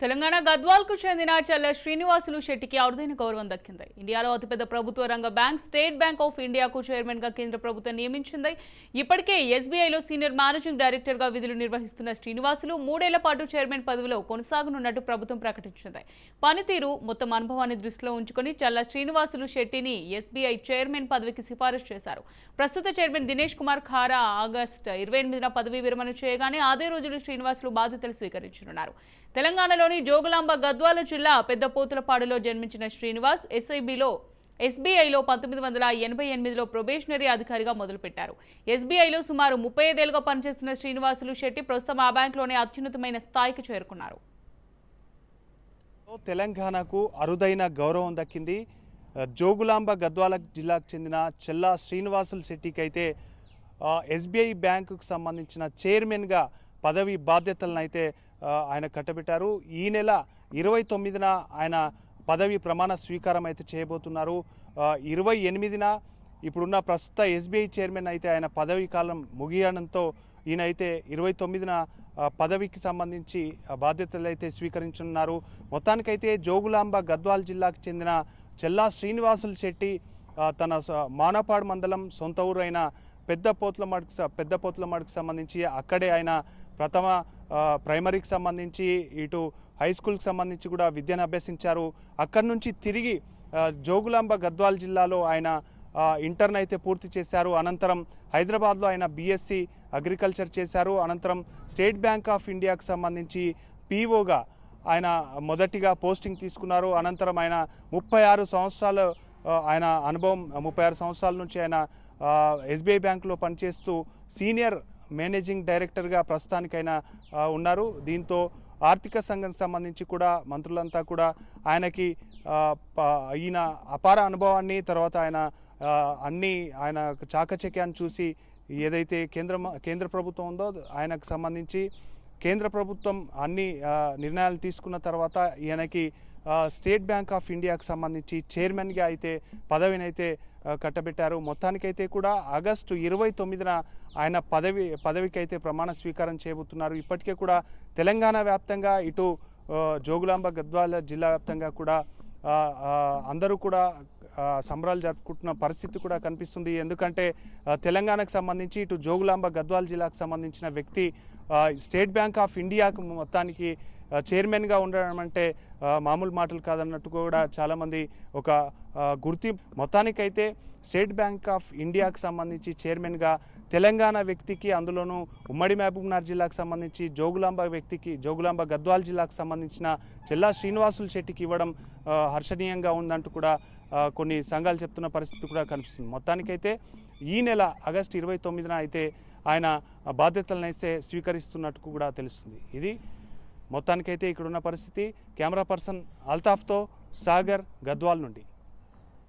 తెలంగాణ గద్వాల్కు చెందిన చల్ల శ్రీనివాసులు శెట్టికి అరుదైన గౌరవం దక్కింది. ఇండియాలో అతిపెద్ద ప్రభుత్వ రంగ బ్యాంక్ స్టేట్ బ్యాంక్ ఆఫ్ ఇండియాకు చైర్మన్గా కేంద్ర ప్రభుత్వం నియమించింది. ఇప్పటికే ఎస్బీఐలో సీనియర్ మేనేజింగ్ డైరెక్టర్గా విధులు నిర్వహిస్తున్న శ్రీనివాసులు మూడేళ్ళ పాటు చైర్మన్ పదవిలో కొనసాగనున్నట్టు ప్రభుత్వం ప్రకటించింది. పనితీరు మొత్తం అనుభవాన్ని దృష్టిలో ఉంచుకుని చల్ల శ్రీనివాసులు శెట్టిని ఎస్బీఐ చైర్మన్ పదవికి సిఫారసు చేశారు. ప్రస్తుత చైర్మన్ దినేష్ కుమార్ ఖారా ఆగస్టు ఇరవై ఎనిమిదిన పదవీ విరమణ చేయగానే అదే రోజులు శ్రీనివాసులు బాధ్యతలు స్వీకరించనున్నారు. తెలంగాణలో జిల్లాలోని జోగులాంబ గద్వాల జిల్లా పెద్దపోతులపాడులో జన్మించిన శ్రీనివాస్ ఎస్ఐబిలో ఎస్బీఐలో పంతొమ్మిది వందల ఎనభై ఎనిమిదిలో ప్రొబేషనరీ అధికారిగా మొదలుపెట్టారు. ఎస్బీఐలో సుమారు ముప్పై ఐదేళ్ళుగా పనిచేస్తున్న శ్రీనివాసులు శెట్టి ప్రస్తుతం ఆ బ్యాంకులోనే అత్యున్నతమైన స్థాయికి చేరుకున్నారు. తెలంగాణకు అరుదైన గౌరవం దక్కింది. జోగులాంబ గద్వాల జిల్లాకు చెందిన చెల్లా శ్రీనివాసులు శెట్టికి అయితే ఎస్బీఐ బ్యాంకుకు సంబంధించిన చైర్మన్గా పదవి బాధ్యతలను అయితే ఆయన కట్టబెట్టారు. ఈ నెల ఇరవై తొమ్మిదిన ఆయన పదవి ప్రమాణ స్వీకారం అయితే చేయబోతున్నారు. ఇరవై ఎనిమిదిన ఇప్పుడున్న ప్రస్తుత ఎస్బీఐ చైర్మన్ అయితే ఆయన పదవి కాలం ముగియడంతో ఈయన అయితే ఇరవై తొమ్మిదిన పదవికి సంబంధించి బాధ్యతలు అయితే స్వీకరించనున్నారు. మొత్తానికైతే జోగులాంబ గద్వాల్ జిల్లాకు చెందిన చెల్లా శ్రీనివాసుల శెట్టి తన స- మానపాడు మండలం సొంత ఊరు అయిన పెద్ద పోతులమాడుకు స- పెద్ద పోతులమాడుకు సంబంధించి అక్కడే ఆయన ప్రథమ ప్రైమరీకి సంబంధించి ఇటు హై స్కూల్కి సంబంధించి కూడా విద్యను అభ్యసించారు. అక్కడి నుంచి తిరిగి జోగులాంబ గద్వాల్ జిల్లాలో ఆయన ఇంటర్న్ అయితే పూర్తి చేశారు. అనంతరం హైదరాబాద్లో ఆయన బీఎస్సీ అగ్రికల్చర్ చేశారు. అనంతరం స్టేట్ బ్యాంక్ ఆఫ్ ఇండియాకు సంబంధించి పీఓగా ఆయన మొదటిగా పోస్టింగ్ తీసుకున్నారు. అనంతరం ఆయన ముప్పై ఆరు సంవత్సరాలు ఆయన అనుభవం ముప్పై ఆరు సంవత్సరాల నుంచి ఆయన ఎస్బీఐ బ్యాంకులో పనిచేస్తూ సీనియర్ మేనేజింగ్ డైరెక్టర్గా ప్రస్తుతానికి ఉన్నారు. దీంతో ఆర్థిక సంఘం సంబంధించి కూడా మంత్రులంతా కూడా ఆయనకి ప- ఈయన అపార అనుభవాన్ని తర్వాత ఆయన అన్ని ఆయన చాకచక్యాన్ని చూసి ఏదైతే కేంద్ర కేంద్ర ప్రభుత్వం ఉందో ఆయనకు సంబంధించి కేంద్ర ప్రభుత్వం అన్ని నిర్ణయాలు తీసుకున్న తర్వాత ఈయనకి స్టేట్ బ్యాంక్ ఆఫ్ ఇండియాకు సంబంధించి చైర్మన్గా అయితే పదవిని అయితే కట్టబెట్టారు. మొత్తానికైతే కూడా ఆగస్టు ఇరవై తొమ్మిదిన ఆయన పదవి పదవికి అయితే ప్రమాణ స్వీకారం చేయబోతున్నారు. ఇప్పటికే కూడా తెలంగాణ వ్యాప్తంగా ఇటు జోగులాంబ గద్వాల జిల్లా వ్యాప్తంగా కూడా అందరూ కూడా సంబరాలు జరుపుకుంటున్న పరిస్థితి కూడా కనిపిస్తుంది. ఎందుకంటే తెలంగాణకు సంబంధించి ఇటు జోగులాంబ గద్వాల్ జిల్లాకు సంబంధించిన వ్యక్తి స్టేట్ బ్యాంక్ ఆఫ్ ఇండియాకు మొత్తానికి చైర్మన్గా ఉండడం అంటే మామూలు మాటలు కాదన్నట్టు కూడా చాలామంది ఒక గుర్తి. మొత్తానికైతే స్టేట్ బ్యాంక్ ఆఫ్ ఇండియాకు సంబంధించి చైర్మన్గా తెలంగాణ వ్యక్తికి అందులోనూ ఉమ్మడి మహబూబ్నగర్ జిల్లాకు సంబంధించి జోగులాంబ వ్యక్తికి జోగులాంబ గద్వాల్ జిల్లాకు సంబంధించిన చెల్లా శ్రీనివాసులు శెట్టికి ఇవ్వడం హర్షణీయంగా ఉందంటూ కూడా కొన్ని సంఘాలు చెప్తున్న పరిస్థితి కూడా కనిపిస్తుంది. మొత్తానికైతే ఈ నెల ఆగస్టు ఇరవై తొమ్మిదిన అయితే ఆయన బాధ్యతలను అయితే స్వీకరిస్తున్నట్టు కూడా తెలుస్తుంది. ఇది మొత్తానికైతే ఇక్కడున్న పరిస్థితి. కెమెరా పర్సన్ అల్తాఫ్తో సాగర్ గద్వాల్ నుండి.